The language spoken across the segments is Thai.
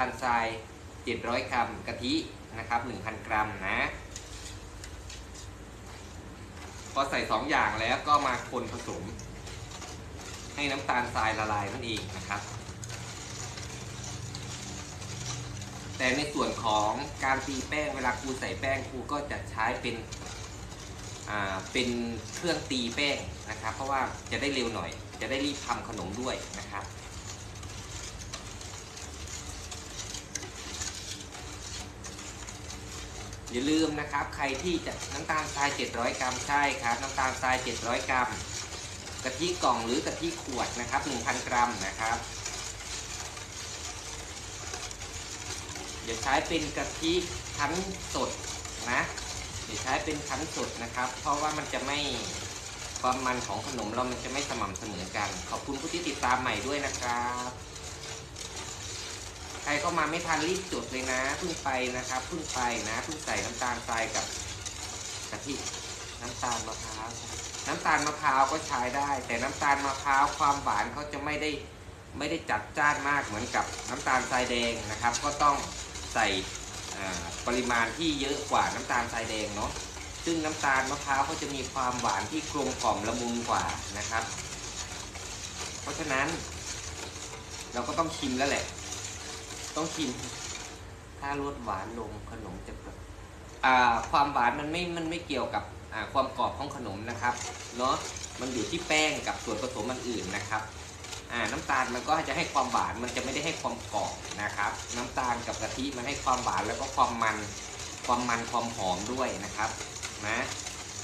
าลทราย 700 กรัมกะทินะครับ 1,000 กรัมนะ พอใส่ 2 อย่างแล้วก็มาคนผสม ให้น้ำตาลทรายละลายนั่นเองนะครับ แต่ในส่วนของการตีแป้งเวลาครูใส่แป้งครูก็จะใช้เป็นอ่าเป็นเครื่องตีแป้งนะครับ เพราะว่าจะได้เร็วหน่อย จะได้รีบทำขนมด้วยนะครับ อย่าลืมนะครับ ใครที่จะน้ำตาลทราย 700 กรัมใช่ครับ น้ำตาลทราย 700 กรัมกะทิกล่องหรือกะทิขวดนะครับ 1,000 กรัมนะครับอย่าใช้เป็นกะทิคั้นสดนะอย่าใช้เป็นคั้นสดนะครับ เพราะว่ามันจะไม่ความมันของขนมเรามันจะไม่สม่ำเสมอกัน ขอบคุณผู้ที่ติดตามใหม่ด้วยนะครับ ใครเข้ามาไม่ทันรีบจดเลยนะเพิ่งไปนะครับเพิ่งไปนะเพิ่งใส่น้ำตาลทรายกับกะทิน้ำตาลมะพร้าวน้ำตาลมะพร้าวก็ใช้ได้ แต่น้ำตาลมะพร้าวความหวานเขาจะไม่ได้ไม่ได้จัดจ้านมากเหมือนกับน้ำตาลทรายแดงนะครับ ก็ต้องใส่ปริมาณที่เยอะกว่าน้ำตาลทรายแดงเนาะซึ่งน้ำตาลมะพร้าวเขาจะมีความหวานที่กลมกล่อมละมุนกว่านะครับ เพราะฉะนั้น เราก็ต้องชิมแล้วแหละ ต้องชิม ถ้าลดหวานลงขนมจะแบบอ่าความหวานมันไม่ มันไม่เกี่ยวกับอ่าความกรอบของขนมนะครับ เนาะมันอยู่ที่แป้งกับส่วนผสมมันอื่นนะครับอ่าน้ำตาลมันก็จะให้ความหวาน มันจะไม่ได้ให้ความกรอบนะครับ น้ำตาลกับกะทิมันให้ความหวานแล้วก็ความมัน ความมันความหอมด้วยนะครับนะ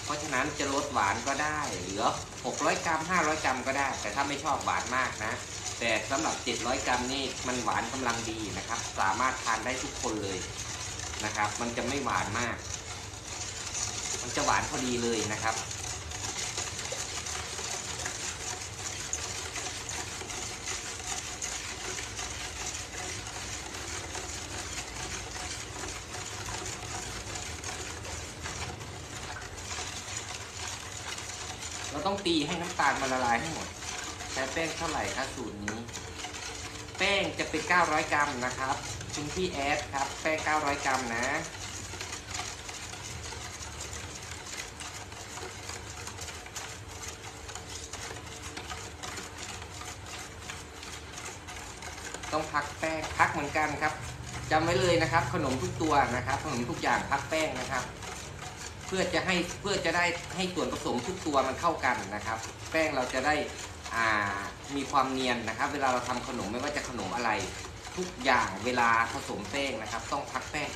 เพราะฉะนั้นจะลดหวานก็ได้ เหลือ 600 กรัม 500 กรัมก็ได้ แต่ถ้าไม่ชอบหวานมากนะ แต่สำหรับ 700 กรัมนี่มันหวานกำลังดีนะครับ สามารถทานได้ทุกคนเลยนะครับ มันจะไม่หวานมาก มันจะหวานพอดีเลยนะครับเราต้องตีให้น้ำตาลมันละลายให้หมด ช้แป้งเท่าไหร่คะสูตรนี้ แป้งจะเป็น 900 กรัมนะครับคุณพี่แอดครับ แป้ง 900 กรัมนะ ต้องพักแป้งพักเหมือนกันครับจำไว้เลยนะครับ ขนมทุกตัวนะครับ ขนมทุกอย่างพักแป้งนะครับเพื่อจะให้เพื่อจะได้ให้ส่วนผสมทุกตัวมันเข้ากันนะครับ แป้งเราจะได้ มีความเนียนนะครับ เวลาเราทำขนมไม่ว่าจะขนมอะไร ทุกอย่างเวลาผสมแป้งนะครับ ต้องพักแป้ง